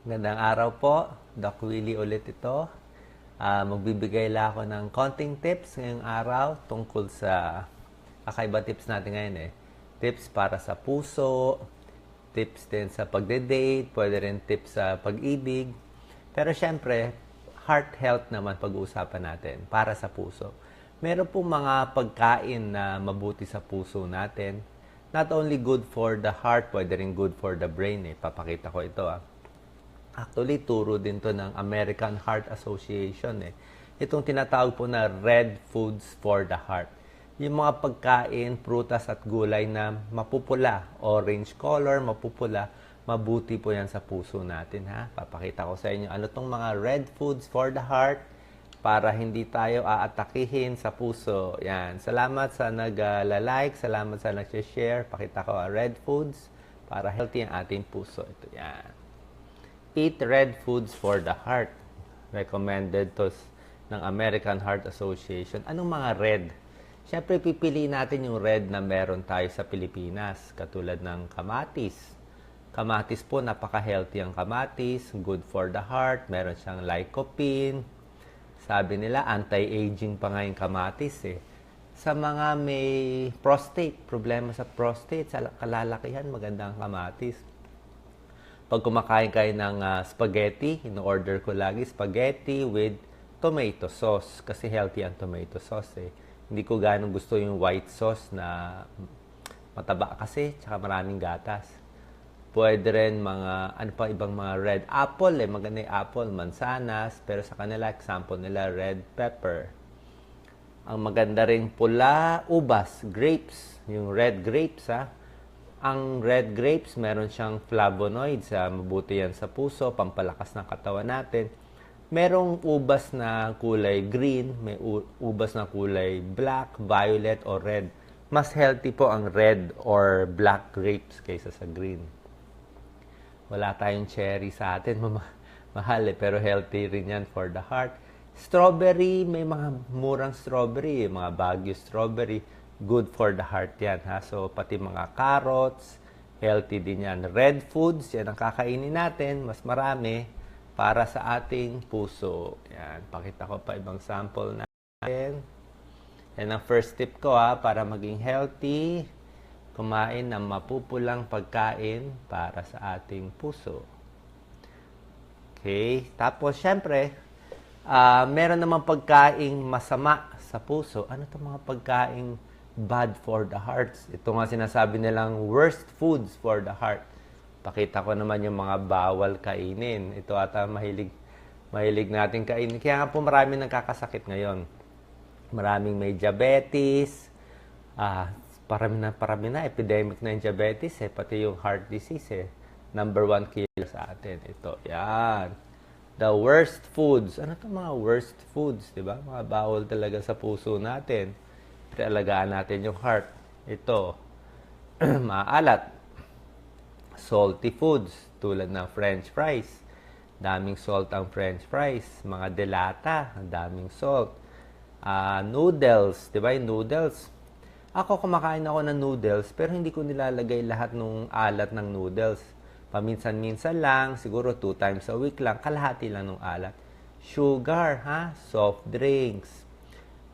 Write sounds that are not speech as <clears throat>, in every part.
Gandang araw po. Doc Willie ulit ito. Ah, magbibigay lang ako ng konting tips ngayong araw tungkol sa kakaiba tips natin ngayon eh. Tips para sa puso, tips din sa pagde-date, pwede rin tips sa pag-ibig. Pero syempre, heart health naman pag-uusapan natin para sa puso. Meron pong mga pagkain na mabuti sa puso natin. Not only good for the heart, pwede rin good for the brain eh. Papakita ko ito ah. Actually, turo din to ng American Heart Association eh. Itong tinatawag po na red foods for the heart. Yung mga pagkain, prutas at gulay na mapupula, orange color, mapupula, mabuti po yan sa puso natin ha. Papakita ko sa inyo ano tong mga red foods for the heart para hindi tayo aatakihin sa puso. Yan. Salamat sa nag-like, salamat sa nag-share. Pakita ko ah, red foods para healthy ang ating puso. Ito yan. Eat red foods for the heart. Recommended to ng American Heart Association. Anong mga red? Siyempre, pipili natin yung red na meron tayo sa Pilipinas. Katulad ng kamatis. Kamatis po, napaka-healthy ang kamatis. Good for the heart. Meron siyang lycopene. Sabi nila, anti-aging pa nga yung kamatis eh. Sa mga may prostate, problema sa prostate, sa kalalakihan, maganda ang kamatis pag kumakain kayo ng ah, spaghetti, in-order ko lagi spaghetti with tomato sauce kasi healthy ang tomato sauce eh. Hindi ko ganong gusto yung white sauce na mataba kasi tsaka maraming gatas. Pwede rin mga, ano pa ibang mga red apple eh, maganda yung apple, mansanas, pero sa kanila, example nila, red pepper. Ang maganda rin pula, ubas, grapes, yung red grapes ha. Ang red grapes, meron siyang flavonoids, ha? mabuti yan sa puso, pampalakas ng katawan natin. Merong ubas na kulay green, may ubas na kulay black, violet, or red. Mas healthy po ang red or black grapes kaysa sa green. Wala tayong cherry sa atin, <laughs> mama- mahal eh, pero healthy rin yan for the heart. Strawberry, may mga murang strawberry, eh, mga Baguio strawberry, good for the heart yan. Ha? So, pati mga carrots, healthy din yan. Red foods, yan ang kakainin natin, mas marami para sa ating puso. Yan, pakita ko pa ibang sample natin. Yan ang first tip ko ha, para maging healthy, kumain ng mapupulang pagkain para sa ating puso. Okay? Tapos, syempre, ah meron namang pagkaing masama sa puso. Ano itong mga pagkaing bad for the heart? Ito nga sinasabi nilang worst foods for the heart. Pakita ko naman yung mga bawal kainin. Ito ata mahilig, mahilig natin kainin. Kaya nga po marami nagkakasakit ngayon. Maraming may diabetes. Ah, parami na, parami na. Epidemic na yung diabetes eh. Pati yung heart disease eh. Number one killer sa atin. Ito. Yan. The worst foods. Ano to mga worst foods? di ba Mga bawal talaga sa puso natin. Alagaan natin yung heart. Ito. <clears throat> Maalat. Salty foods. Tulad ng french fries. Daming salt ang french fries. Mga delata. Daming salt. Ah, noodles. Di ba noodles? Ako kumakain ako ng noodles pero hindi ko nilalagay lahat ng alat ng noodles. Paminsan-minsan lang, siguro two times a week lang, kalahati lang ng alat. Sugar, ha? Soft drinks.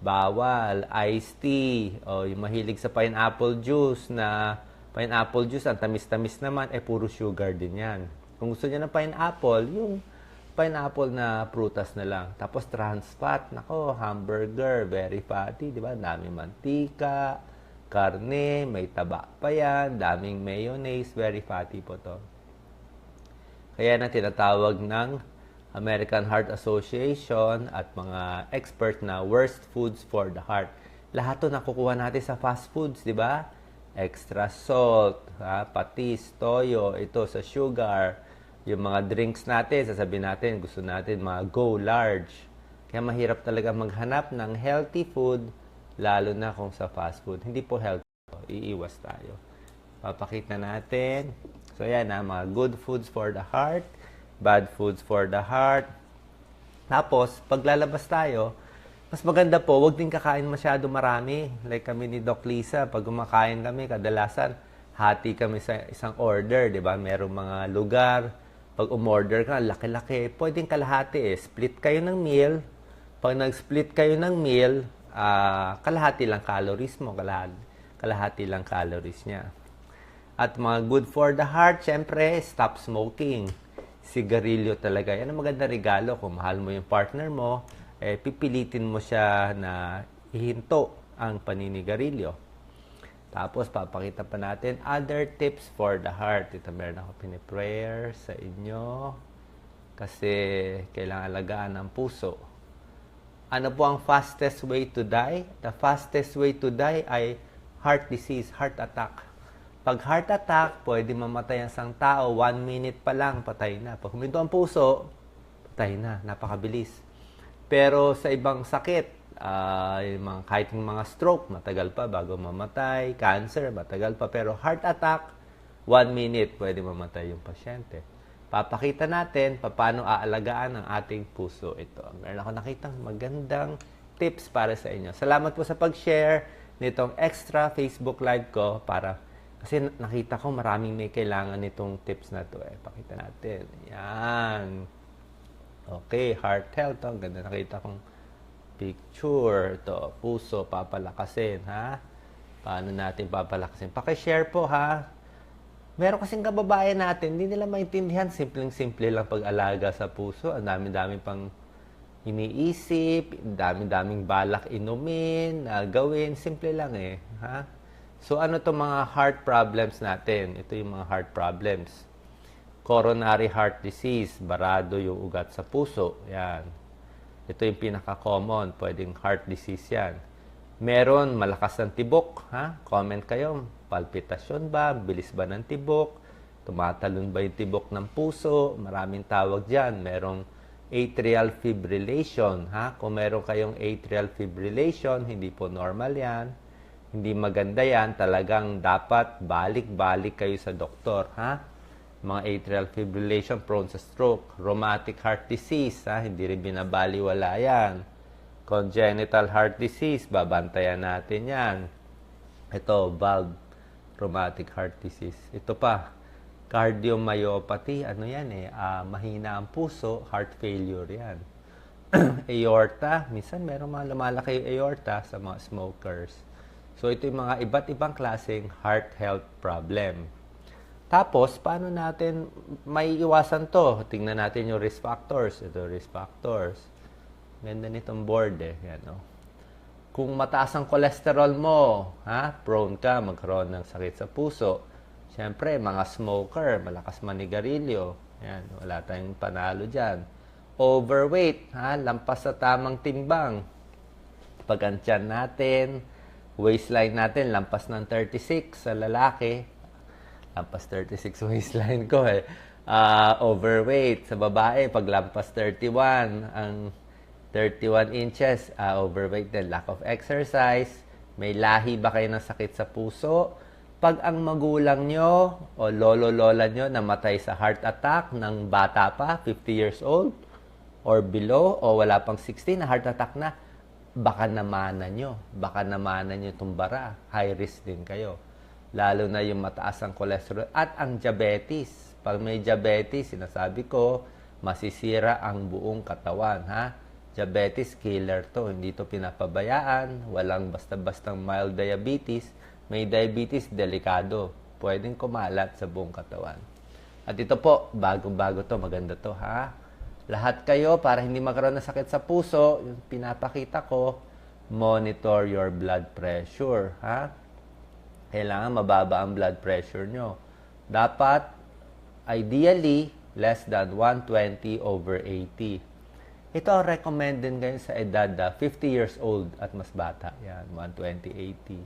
Bawal, iced tea, o yung mahilig sa pineapple juice na pineapple juice, ang tamis-tamis naman, eh puro sugar din yan. Kung gusto niya ng pineapple, yung pineapple na prutas na lang. Tapos trans fat, nako, hamburger, very fatty, di ba? Daming mantika, karne, may taba pa yan, daming mayonnaise, very fatty po to. Kaya na tinatawag ng American Heart Association at mga expert na worst foods for the heart. Lahat to nakukuha natin sa fast foods, di ba? Extra salt, ha? patis, toyo, ito sa sugar, yung mga drinks natin, sasabihin natin, gusto natin mga go large. Kaya mahirap talaga maghanap ng healthy food, lalo na kung sa fast food. Hindi po healthy. Iiwas tayo. Papakita natin. So, yan ha, mga good foods for the heart, bad foods for the heart. Tapos, paglalabas tayo, mas maganda po, wag din kakain masyado marami. Like kami ni Doc Lisa, pag kumakain kami, kadalasan, hati kami sa isang order, di ba? Merong mga lugar, Pag umorder ka, laki-laki, pwedeng kalahati eh. Split kayo ng meal. Pag nag-split kayo ng meal, ah, kalahati lang calories mo, kalahati, kalahati lang calories niya. At mga good for the heart, syempre, stop smoking. Sigarilyo talaga. Yan ang maganda regalo. Kung mahal mo yung partner mo, eh, pipilitin mo siya na ihinto ang paninigarilyo. Tapos, papakita pa natin other tips for the heart. Ito, meron ako piniprayer sa inyo. Kasi, kailangan alagaan ang puso. Ano po ang fastest way to die? The fastest way to die ay heart disease, heart attack. Pag heart attack, pwede mamatay ang isang tao. One minute pa lang, patay na. Pag huminto ang puso, patay na. Napakabilis. Pero sa ibang sakit, yung mga, kahit yung mga stroke, matagal pa bago mamatay. Cancer, matagal pa. Pero heart attack, one minute, pwede mamatay yung pasyente. Papakita natin paano aalagaan ang ating puso ito. Meron ako nakitang magandang tips para sa inyo. Salamat po sa pag-share nitong extra Facebook Live ko para kasi nakita ko maraming may kailangan nitong tips na to eh. Pakita natin. Yan. Okay, heart health. Ang ganda nakita kong picture. To, puso, papalakasin, ha? Paano natin papalakasin? Pakishare po, ha? Meron kasing kababayan natin, hindi nila maintindihan. Simpleng-simple lang pag-alaga sa puso. Ang dami-dami pang iniisip, dami-daming balak inumin, na gawin. Simple lang eh. Ha? So ano to mga heart problems natin? Ito yung mga heart problems. Coronary heart disease, barado yung ugat sa puso. Yan. Ito yung pinaka-common, pwedeng heart disease yan. Meron malakas ng tibok, ha? Comment kayo, palpitasyon ba? Bilis ba ng tibok? Tumatalon ba yung tibok ng puso? Maraming tawag dyan. Merong atrial fibrillation, ha? Kung meron kayong atrial fibrillation, hindi po normal yan. Hindi maganda yan. Talagang dapat balik-balik kayo sa doktor, ha? Mga atrial fibrillation prone sa stroke, rheumatic heart disease, ha? Hindi rin binabaliwala yan. Congenital heart disease, babantayan natin yan. Ito, valve rheumatic heart disease. Ito pa, cardiomyopathy, ano yan eh, ah, mahina ang puso, heart failure yan. <clears throat> aorta, minsan meron mga lumalaki aorta sa mga smokers. So ito yung mga iba't ibang klaseng heart health problem. Tapos, paano natin may iwasan to? Tingnan natin yung risk factors. Ito, risk factors. Ganda nitong board eh. Yan, no? Kung mataas ang cholesterol mo, ha, prone ka magkaroon ng sakit sa puso. Siyempre, mga smoker, malakas manigarilyo. Yan, wala tayong panalo dyan. Overweight, ha, lampas sa tamang timbang. Pag ang tiyan natin, waistline natin, lampas ng 36 sa lalaki, lampas 36 <laughs> waistline ko eh. Ah, overweight sa babae, pag lampas 31, ang 31 inches, ah, overweight din, lack of exercise, may lahi ba kayo ng sakit sa puso? Pag ang magulang nyo o lolo-lola nyo namatay sa heart attack ng bata pa, 50 years old, or below, o wala pang 16 na heart attack na, baka namanan nyo. Baka namanan nyo itong bara. High risk din kayo. Lalo na yung mataas ang cholesterol at ang diabetes. Pag may diabetes, sinasabi ko, masisira ang buong katawan. Ha? Diabetes, killer to. Hindi to pinapabayaan. Walang basta-bastang mild diabetes. May diabetes, delikado. Pwedeng kumalat sa buong katawan. At ito po, bago-bago to, maganda to ha. Lahat kayo, para hindi magkaroon ng sakit sa puso, yung pinapakita ko, monitor your blood pressure. Ha? Kailangan mababa ang blood pressure nyo. Dapat, ideally, less than 120 over 80. Ito ang recommended ngayon sa edad na 50 years old at mas bata. Yan, 120-80.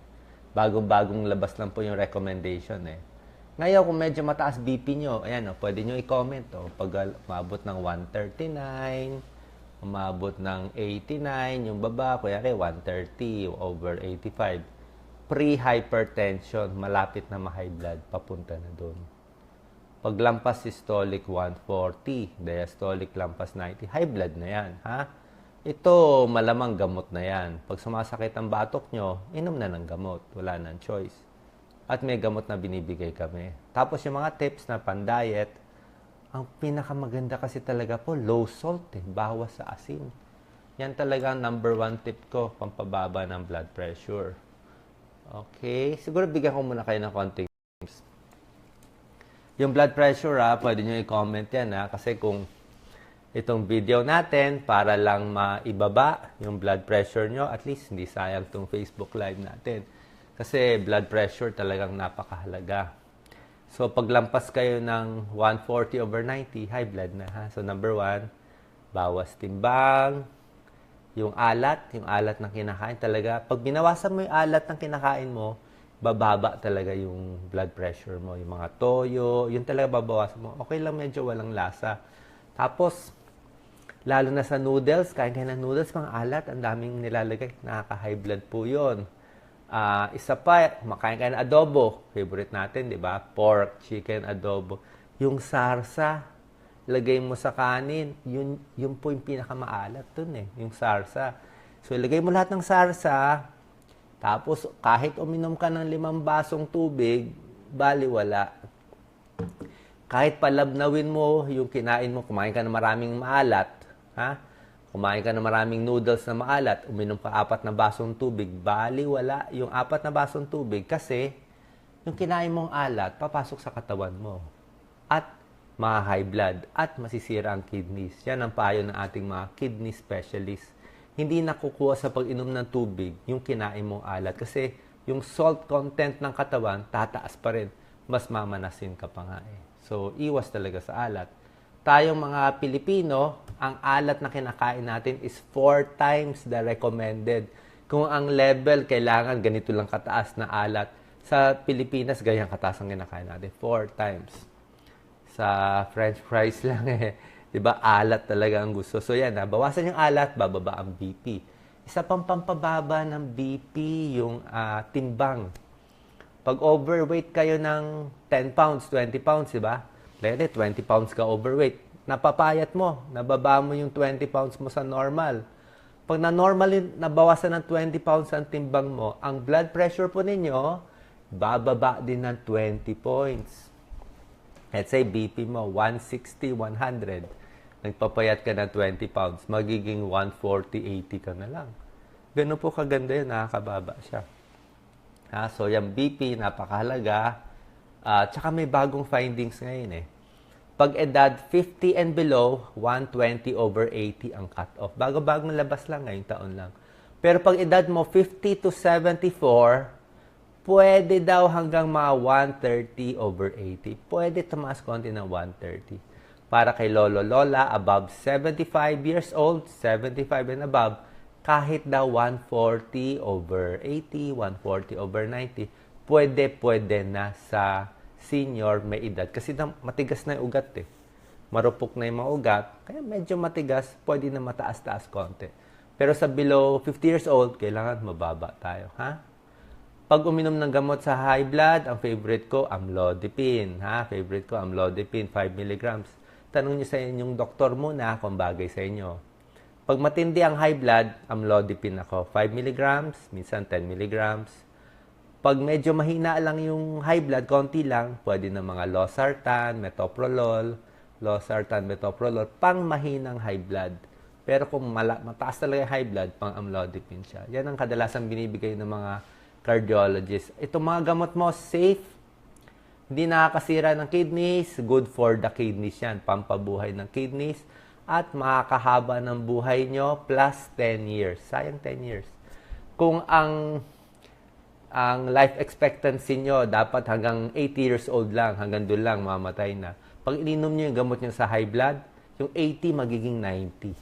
Bagong-bagong labas lang po yung recommendation eh. Ngayon, kung medyo mataas BP nyo, ayan o, pwede nyo i-comment o. Pag umabot ng 139, umabot ng 89, yung baba, kuyari 130 over 85. Pre-hypertension, malapit na ma-high blood, papunta na doon. Paglampas systolic 140, diastolic lampas 90, high blood na yan, ha? Ito, malamang gamot na yan. Pag sumasakit ang batok nyo, inom na ng gamot. Wala nang choice. At may gamot na binibigay kami. Tapos yung mga tips na pan-diet, ang pinakamaganda kasi talaga po, low salt eh, bawas sa asin. Yan talaga ang number one tip ko, pampababa ng blood pressure. Okay, siguro bigyan ko muna kayo ng konting tips. Yung blood pressure ha, pwede nyo i-comment yan ha, kasi kung itong video natin para lang maibaba yung blood pressure nyo, at least hindi sayang tong Facebook Live natin. Kasi blood pressure talagang napakahalaga. So, paglampas kayo ng 140 over 90, high blood na ha. So, number one, bawas timbang, yung alat, yung alat ng kinakain talaga. Pag binawasan mo yung alat ng kinakain mo, bababa talaga yung blood pressure mo. Yung mga toyo, yun talaga babawasan mo. Okay lang medyo walang lasa. Tapos, lalo na sa noodles, kain kayo ng noodles, mga alat, ang daming nilalagay. Nakaka-high blood po yun. Ah, isa pa, makain kayo ng adobo. Favorite natin, di ba? Pork, chicken, adobo. Yung sarsa, lagay mo sa kanin, yun, yun po yung pinakamaalat dun eh, yung sarsa. So, ilagay mo lahat ng sarsa, tapos kahit uminom ka ng limang basong tubig, bali wala. Kahit palabnawin mo yung kinain mo, kumain ka ng maraming maalat, ha? Kumain ka ng maraming noodles na maalat, uminom ka apat na basong tubig, bali wala yung apat na basong tubig kasi yung kinain mong alat papasok sa katawan mo. At mga high blood at masisira ang kidneys. Yan ang payo ng ating mga kidney specialist. Hindi nakukuha sa pag-inom ng tubig yung kinain mong alat kasi yung salt content ng katawan tataas pa rin. Mas mamanasin ka pa nga eh. So, iwas talaga sa alat. Tayong mga Pilipino, ang alat na kinakain natin is four times the recommended. Kung ang level kailangan ganito lang kataas na alat, sa Pilipinas, ganyan kataas ang kinakain natin. Four times sa french fries <laughs> lang eh. 'Di ba? Alat talaga ang gusto. So yan, ha, bawasan yung alat, bababa ang BP. Isa pang pampababa ng BP yung ah, timbang. Pag overweight kayo ng 10 pounds, 20 pounds, 'di ba? Pwede 20 pounds ka overweight. Napapayat mo, nababa mo yung 20 pounds mo sa normal. Pag na-normal, nabawasan ng 20 pounds ang timbang mo, ang blood pressure po ninyo, bababa din ng 20 points. Let's say BP mo 160, 100. Nagpapayat ka ng 20 pounds, magiging 140, 80 ka na lang. Ganun po kaganda yun, nakakababa siya. Ha? So, yung BP, napakahalaga. Ah, tsaka may bagong findings ngayon eh. Pag edad 50 and below, 120 over 80 ang cut-off. Bago-bagong labas lang ngayong taon lang. Pero pag edad mo 50 to 74, pwede daw hanggang mga 130 over 80. Pwede tumaas konti ng 130. Para kay Lolo Lola, above 75 years old, 75 and above, kahit daw 140 over 80, 140 over 90, pwede, pwede na sa senior may edad. Kasi na, matigas na yung ugat eh. Marupok na yung mga ugat, kaya medyo matigas, pwede na mataas-taas konti. Pero sa below 50 years old, kailangan mababa tayo, ha? Pag uminom ng gamot sa high blood, ang favorite ko, amlodipine. Ha? Favorite ko, amlodipine, 5 milligrams. Tanong niyo sa inyong doktor muna kung bagay sa inyo. Pag matindi ang high blood, amlodipine ako. 5 milligrams, minsan 10 milligrams. Pag medyo mahina lang yung high blood, konti lang, pwede na mga losartan, metoprolol, losartan, metoprolol, pang mahinang high blood. Pero kung mala- mataas talaga high blood, pang amlodipine siya. Yan ang kadalasan binibigay ng mga cardiologist. Itong mga gamot mo, safe, hindi nakakasira ng kidneys, good for the kidneys yan, pampabuhay ng kidneys, at makakahaba ng buhay nyo plus 10 years. Sayang 10 years. Kung ang ang life expectancy nyo dapat hanggang 80 years old lang, hanggang doon lang mamatay na. Pag ininom nyo yung gamot nyo sa high blood, yung 80 magiging 90.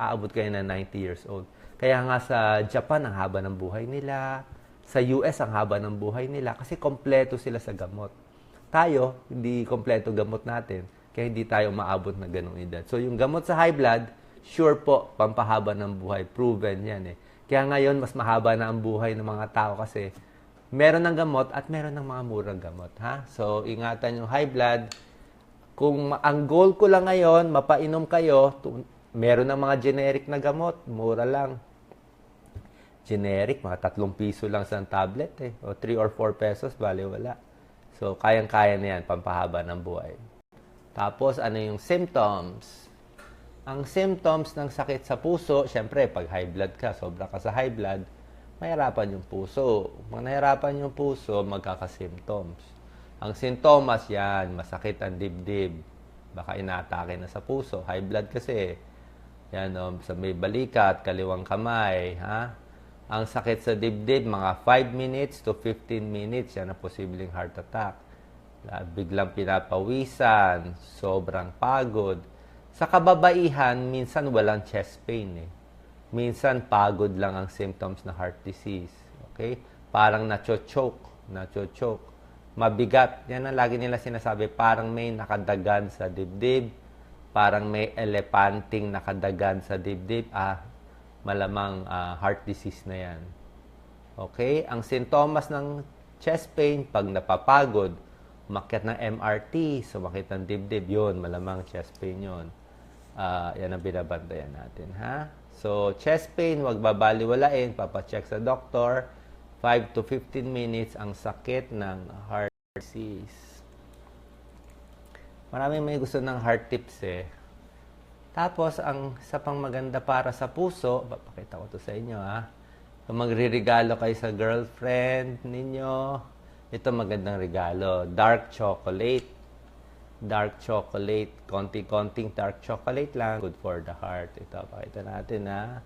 Aabot kayo na 90 years old. Kaya nga sa Japan, ang haba ng buhay nila. Sa US, ang haba ng buhay nila kasi kompleto sila sa gamot. Tayo, hindi kompleto gamot natin. Kaya hindi tayo maabot na ganong edad. So, yung gamot sa high blood, sure po, pampahaba ng buhay. Proven yan eh. Kaya ngayon, mas mahaba na ang buhay ng mga tao kasi meron ng gamot at meron ng mga murang gamot. Ha? So, ingatan yung high blood. Kung ang goal ko lang ngayon, mapainom kayo, tu- meron ng mga generic na gamot, mura lang. Generic, mga tatlong piso lang sa tablet eh. O 3 or 4 pesos, bali wala. So, kayang-kaya na yan, pampahaba ng buhay. Tapos, ano yung symptoms? Ang symptoms ng sakit sa puso, syempre, pag high blood ka, sobra ka sa high blood, mahirapan yung puso. Pag nahirapan yung puso, magkaka-symptoms. Ang sintomas yan, masakit ang dibdib. Baka inaatake na sa puso. High blood kasi. Yan, um, sa may balikat, kaliwang kamay. Ha? Ang sakit sa dibdib, mga 5 minutes to 15 minutes, yan ang posibleng heart attack. Biglang pinapawisan, sobrang pagod. Sa kababaihan, minsan walang chest pain eh. Minsan pagod lang ang symptoms ng heart disease. Okay? Parang nacho-choke, nacho-choke. Mabigat. Yan ang lagi nila sinasabi. Parang may nakadagan sa dibdib. Parang may elepanting nakadagan sa dibdib. Ah, malamang ah, heart disease na yan. Okay? Ang sintomas ng chest pain, pag napapagod, umakyat ng MRT, sumakit ng dibdib, yun, malamang chest pain yun. Ah, yan ang binabantayan natin, ha? So, chest pain, wag babaliwalain, papacheck sa doktor. 5 to 15 minutes ang sakit ng heart disease. Maraming may gusto ng heart tips eh. Tapos, ang sa pang maganda para sa puso, papakita ko to sa inyo ha. Kung magre-regalo kayo sa girlfriend ninyo, ito magandang regalo. Dark chocolate. Dark chocolate. Konti-konting dark chocolate lang. Good for the heart. Ito, pakita natin ha.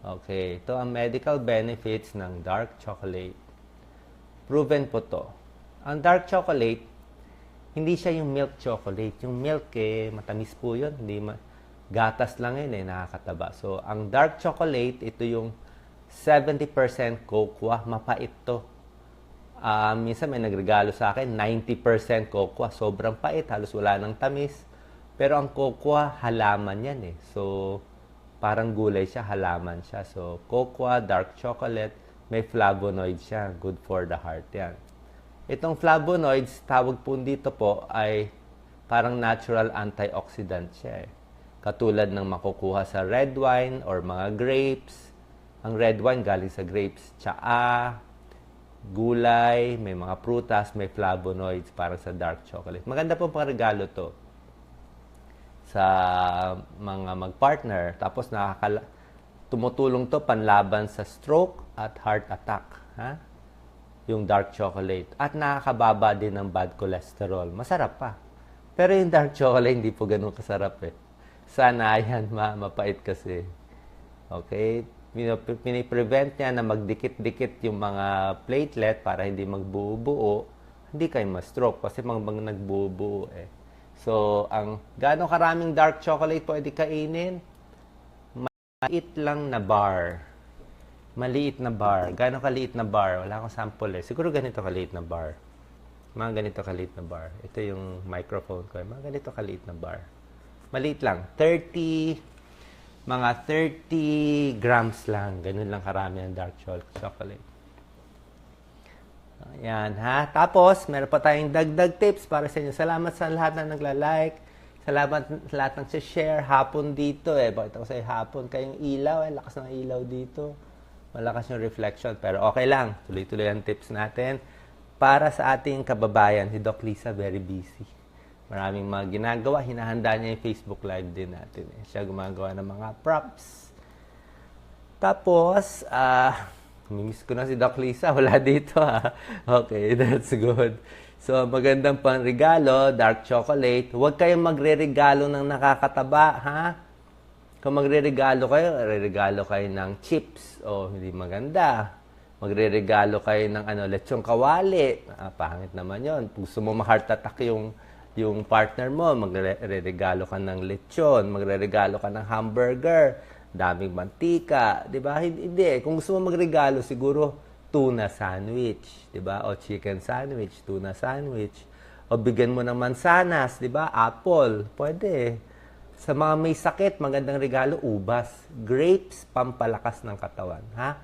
Okay, ito ang medical benefits ng dark chocolate. Proven po to. Ang dark chocolate, hindi siya yung milk chocolate. Yung milk, eh, matamis po yun. Hindi ma- gatas lang yun, eh, nakakataba. So, ang dark chocolate, ito yung 70% cocoa. Mapait to. Ah, minsan may nagregalo sa akin, 90% cocoa. Sobrang pait, halos wala ng tamis. Pero ang cocoa, halaman yan eh. So, parang gulay siya, halaman siya. So, cocoa, dark chocolate, may flavonoids siya. Good for the heart yan. Itong flavonoids, tawag po dito po ay parang natural antioxidant siya eh. Katulad ng makukuha sa red wine or mga grapes. Ang red wine galing sa grapes. Tsaa, gulay, may mga prutas, may flavonoids para sa dark chocolate. Maganda po pang regalo to sa mga mag-partner. Tapos nakakala tumutulong to panlaban sa stroke at heart attack. Ha? Yung dark chocolate. At nakakababa din ng bad cholesterol. Masarap pa. Pero yung dark chocolate, hindi po ganun kasarap eh. Sana yan, ma mapait kasi. Okay? Piniprevent niya na magdikit-dikit yung mga platelet para hindi magbuo-buo. Hindi kayo ma-stroke kasi mga bang nagbuo-buo eh. So, ang gaano karaming dark chocolate pwede kainin? Maliit lang na bar. Maliit na bar. Gaano kaliit na bar? Wala akong sample eh. Siguro ganito kaliit na bar. Mga ganito kaliit na bar. Ito yung microphone ko. eh. Mga ganito kaliit na bar. Maliit lang. 30, mga 30 grams lang. Ganun lang karami ang dark chocolate. Ayan, ha? Tapos, meron pa tayong dagdag tips para sa inyo. Salamat sa lahat na nagla-like. Salamat sa lahat ng share Hapon dito eh. Bakit ako sa'yo hapon? Kayong ilaw eh. Lakas ng ilaw dito. Malakas yung reflection. Pero okay lang. Tuloy-tuloy ang tips natin. Para sa ating kababayan, si Doc Lisa, very busy. Maraming mga ginagawa. Hinahanda niya yung Facebook Live din natin. Eh. Siya gumagawa ng mga props. Tapos, ah, Mimiss ko na si Doc Lisa. <laughs> Wala dito ha. Okay, <laughs> that's good. So, magandang pang regalo, dark chocolate. Huwag kayong magre-regalo ng nakakataba, ha? Kung magre-regalo kayo, re-regalo kayo ng chips. O, hindi maganda. Magre-regalo kayo ng ano, lechong kawali. Ah, pangit naman yon. Gusto mo ma-heart attack yung, yung partner mo, magre-regalo ka ng lechon, magre-regalo ka ng hamburger, daming mantika, 'di ba? Hindi. Kung gusto mo magregalo, siguro tuna sandwich, 'di ba? O chicken sandwich, tuna sandwich. O bigyan mo ng mansanas, 'di ba? Apple, pwede. Sa mga may sakit, magandang regalo, ubas. Grapes, pampalakas ng katawan, ha?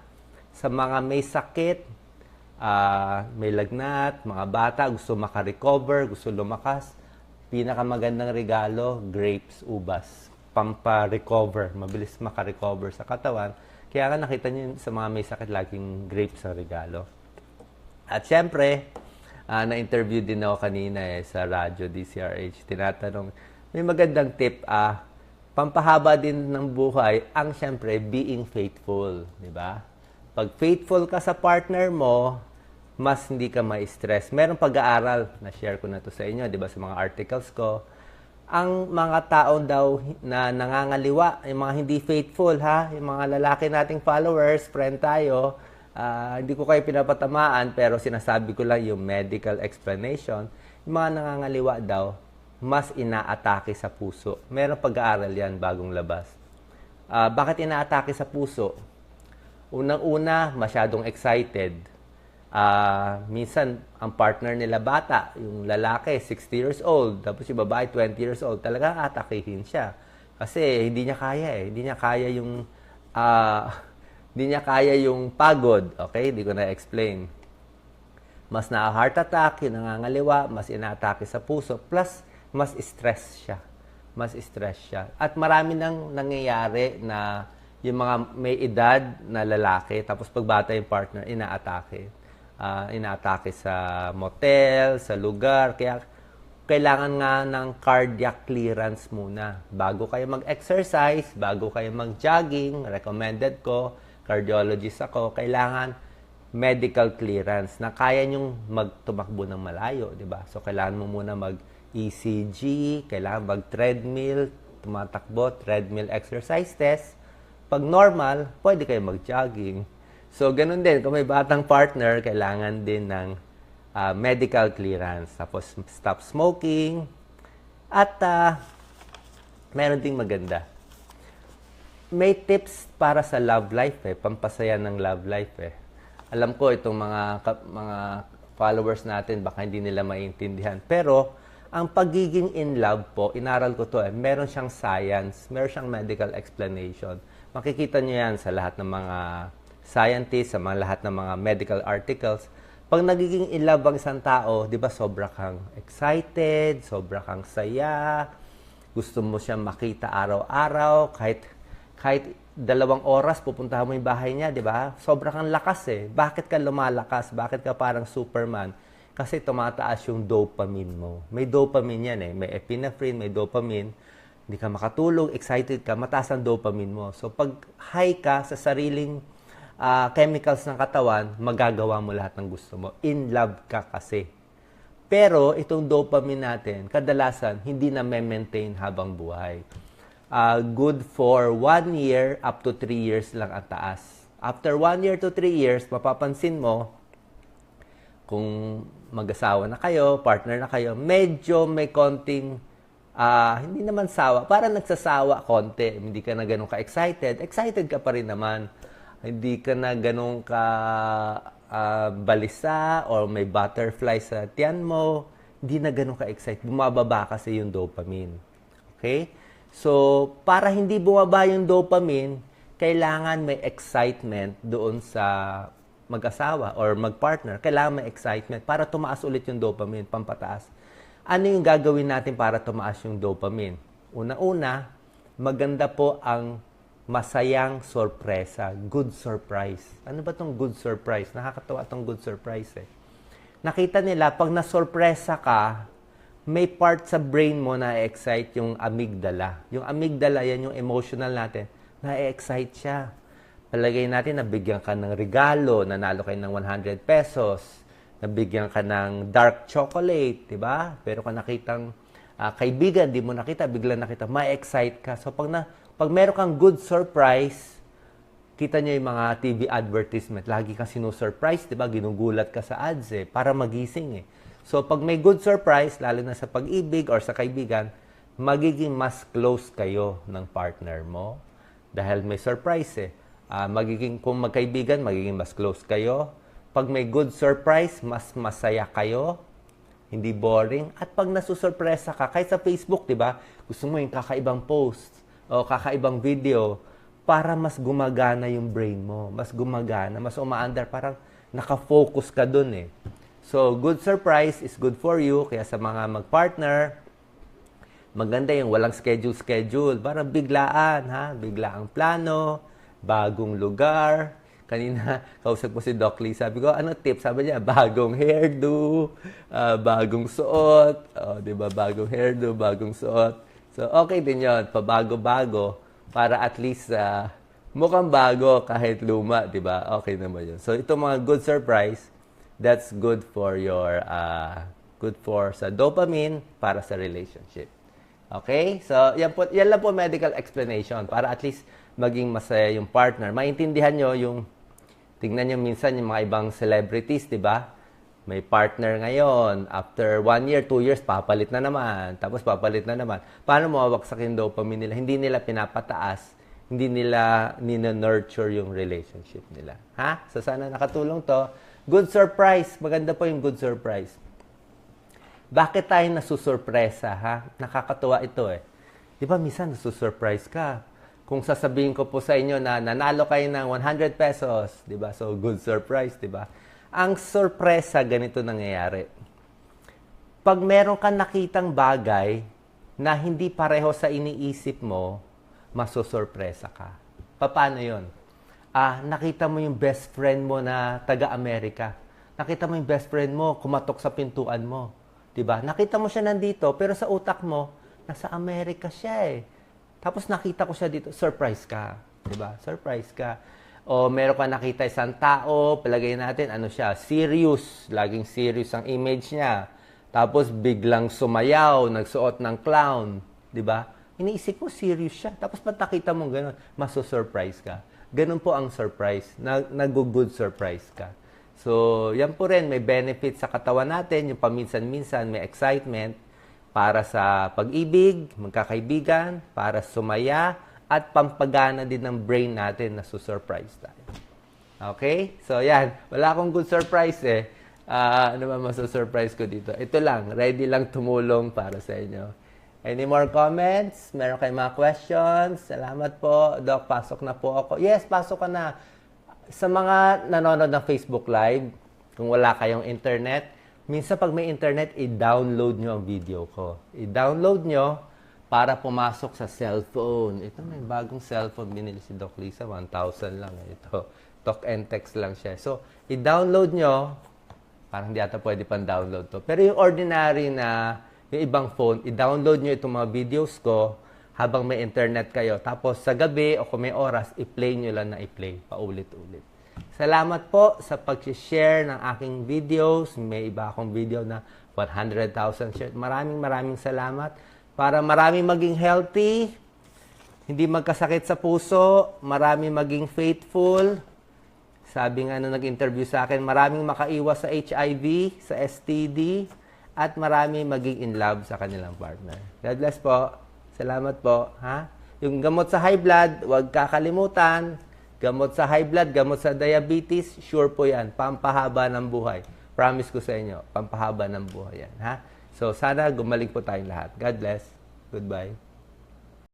Sa mga may sakit, ah, may lagnat, mga bata, gusto makarecover, gusto lumakas, pinakamagandang regalo, grapes, ubas. Pampa-recover, mabilis makarecover sa katawan. Kaya nga nakita niyo sa mga may sakit, laging grapes ang regalo. At syempre, Ah, na-interview din ako kanina eh, sa radyo DCRH. Tinatanong, may magandang tip ah, pampahaba din ng buhay ang syempre being faithful, di ba? Pag faithful ka sa partner mo, mas hindi ka ma-stress. Merong pag-aaral, na-share ko na to sa inyo, di ba, sa mga articles ko. Ang mga tao daw na nangangaliwa, yung mga hindi faithful, ha? Yung mga lalaki nating followers, friend tayo, ah, hindi ko kayo pinapatamaan, pero sinasabi ko lang yung medical explanation. Yung mga nangangaliwa daw, mas inaatake sa puso. Merong pag-aaral yan bagong labas. Ah, bakit inaatake sa puso? Unang-una, masyadong excited. Ah, minsan, ang partner nila bata, yung lalaki, 60 years old, tapos yung babae, 20 years old, talagang atakihin siya. Kasi hindi niya kaya eh. Hindi niya kaya yung, ah, <laughs> hindi niya kaya yung pagod. Okay? Hindi ko na-explain. Mas na-heart attack, yung nangangaliwa, mas inaatake sa puso, plus mas stress siya. Mas stress siya. At marami nang nangyayari na yung mga may edad na lalaki, tapos pagbata yung partner, inaatake. Ah, inaatake sa motel, sa lugar. Kaya kailangan nga ng cardiac clearance muna. Bago kayo mag-exercise, bago kayo mag-jogging, recommended ko, cardiologist ako, kailangan medical clearance na kaya nyong magtumakbo ng malayo, di ba? So, kailangan mo muna mag-ECG, kailangan mag-treadmill, tumatakbo, treadmill exercise test. Pag normal, pwede kayo mag-jogging. So, ganun din. Kung may batang partner, kailangan din ng ah, medical clearance. Tapos, stop smoking. At, ah, meron ding maganda. May tips para sa love life eh, pampasaya ng love life eh. Alam ko itong mga mga followers natin baka hindi nila maintindihan. Pero ang pagiging in love po, inaral ko to eh, meron siyang science, meron siyang medical explanation. Makikita niyo yan sa lahat ng mga scientists, sa mga lahat ng mga medical articles. Pag nagiging in love ang isang tao, di ba sobra kang excited, sobra kang saya, gusto mo siya makita araw-araw, kahit kahit dalawang oras pupuntahan mo yung bahay niya, di ba? Sobra kang lakas eh. Bakit ka lumalakas? Bakit ka parang Superman? Kasi tumataas yung dopamine mo. May dopamine yan eh. May epinephrine, may dopamine. Hindi ka makatulog, excited ka, mataas ang dopamine mo. So pag high ka sa sariling ah, chemicals ng katawan, magagawa mo lahat ng gusto mo. In love ka kasi. Pero itong dopamine natin, kadalasan hindi na maintain habang buhay. Ah, good for one year up to three years lang ang taas. After one year to three years, mapapansin mo, kung mag-asawa na kayo, partner na kayo, medyo may konting, ah, hindi naman sawa, parang nagsasawa konti. Hindi ka na ganun ka-excited. Excited ka pa rin naman. Hindi ka na ganun ka ah, balisa or may butterfly sa tiyan mo. Hindi na ganun ka-excited. Bumababa kasi yung dopamine. Okay? So, para hindi bumaba yung dopamine, kailangan may excitement doon sa mag-asawa or mag-partner. Kailangan may excitement para tumaas ulit yung dopamine, pampataas. Ano yung gagawin natin para tumaas yung dopamine? Una-una, maganda po ang masayang sorpresa, good surprise. Ano ba tong good surprise? Nakakatawa tong good surprise eh. Nakita nila, pag nasorpresa ka, may part sa brain mo na excite yung amygdala. Yung amygdala, yan yung emotional natin, na-excite siya. Palagay natin, nabigyan ka ng regalo, nanalo kayo ng 100 pesos, nabigyan ka ng dark chocolate, di ba? Pero kung nakitang ah, kaibigan, di mo nakita, biglang nakita, ma-excite ka. So pag, na, pag meron kang good surprise, kita niyo yung mga TV advertisement, lagi kang sinusurprise, di ba? Ginugulat ka sa ads eh, para magising eh. So, pag may good surprise, lalo na sa pag-ibig or sa kaibigan, magiging mas close kayo ng partner mo. Dahil may surprise eh. Ah, magiging, kung magkaibigan, magiging mas close kayo. Pag may good surprise, mas masaya kayo. Hindi boring. At pag nasusurpresa ka, kahit sa Facebook, di ba? Gusto mo yung kakaibang post o kakaibang video para mas gumagana yung brain mo. Mas gumagana, mas umaandar. Parang nakafocus ka dun eh. So, good surprise is good for you. Kaya sa mga mag-partner, maganda yung walang schedule-schedule. Parang biglaan, ha? Biglaang plano, bagong lugar. Kanina <laughs> kausap ko si Doc Lee. Sabi ko, ano tip? Sabi niya, bagong hairdo, ah, bagong suot, oh, di ba? Bagong hairdo, bagong suot. So, okay din yon pabago-bago para at least ah, mukhang bago kahit luma, di ba? Okay naman yun. So, itong mga good surprise, that's good for your, ah, good for sa dopamine para sa relationship. Okay? So, yan, po, yan lang po medical explanation para at least maging masaya yung partner. Maintindihan nyo yung, tingnan nyo minsan yung mga ibang celebrities, di ba? May partner ngayon. After one year, two years, papalit na naman. Tapos papalit na naman. Paano mawawaksak yung dopamine nila? Hindi nila pinapataas. Hindi nila nina-nurture yung relationship nila. Ha? So, sana nakatulong to. Good surprise. Maganda po yung good surprise. Bakit tayo nasusurpresa, ha? Nakakatuwa ito eh. Di ba, minsan nasusurprise ka. Kung sasabihin ko po sa inyo na nanalo kayo ng 100 pesos, di ba? So, good surprise, di ba? Ang sorpresa, ganito nangyayari. Pag meron kang nakitang bagay na hindi pareho sa iniisip mo, masusurpresa ka. Paano yon? Ah, nakita mo yung best friend mo na taga-Amerika. Nakita mo yung best friend mo kumatok sa pintuan mo. 'Di ba? Nakita mo siya nandito, pero sa utak mo, nasa Amerika siya eh. Tapos nakita ko siya dito, surprise ka. ba? Surprise ka. O meron ka nakita isang tao, palagay natin, ano siya, serious. Laging serious ang image niya. Tapos biglang sumayaw, nagsuot ng clown. ba? Iniisip mo, serious siya. Tapos pag nakita mo gano'n, maso-surprise ka. Ganun po ang surprise. Nag- Nag-good surprise ka. So, yan po rin, may benefit sa katawan natin, yung paminsan-minsan, may excitement para sa pag-ibig, magkakaibigan, para sumaya, at pampagana din ng brain natin na susurprise tayo. Okay? So, yan. Wala akong good surprise eh. Ah, ano ba masasurprise ko dito? Ito lang. Ready lang tumulong para sa inyo. Any more comments? Meron kayong mga questions? Salamat po. Doc, pasok na po ako. Yes, pasok ka na. Sa mga nanonood ng Facebook Live, kung wala kayong internet, minsan pag may internet, i-download nyo ang video ko. I-download nyo para pumasok sa cellphone. Ito may bagong cellphone binili si Doc Lisa, 1,000 lang. Ito, talk and text lang siya. So, i-download nyo, parang hindi ata pwede pang download to. Pero yung ordinary na, yung ibang phone, i-download nyo itong mga videos ko habang may internet kayo. Tapos sa gabi o kung may oras, i-play nyo lang na i-play, paulit-ulit. Salamat po sa pag-share ng aking videos. May iba akong video na 100,000 share. Maraming maraming salamat. Para marami maging healthy, hindi magkasakit sa puso, marami maging faithful. Sabi nga nung nag-interview sa akin, maraming makaiwas sa HIV, sa STD, at marami maging in love sa kanilang partner. God bless po. Salamat po. Ha? Yung gamot sa high blood, huwag kakalimutan. Gamot sa high blood, gamot sa diabetes, sure po yan. Pampahaba ng buhay. Promise ko sa inyo, pampahaba ng buhay yan. Ha? So, sana gumaling po tayong lahat. God bless. Goodbye.